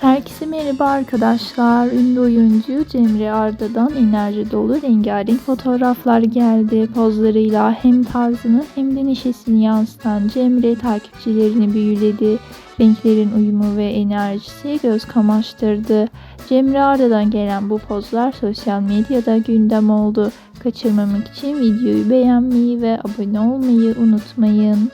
Herkese merhaba arkadaşlar. Ünlü oyuncu Cemre Arda'dan enerji dolu rengarenk fotoğraflar geldi. Pozlarıyla hem tarzını hem de neşesini yansıtan Cemre takipçilerini büyüledi. Renklerin uyumu ve enerjisi göz kamaştırdı. Cemre Arda'dan gelen bu pozlar sosyal medyada gündem oldu. Kaçırmamak için videoyu beğenmeyi ve abone olmayı unutmayın.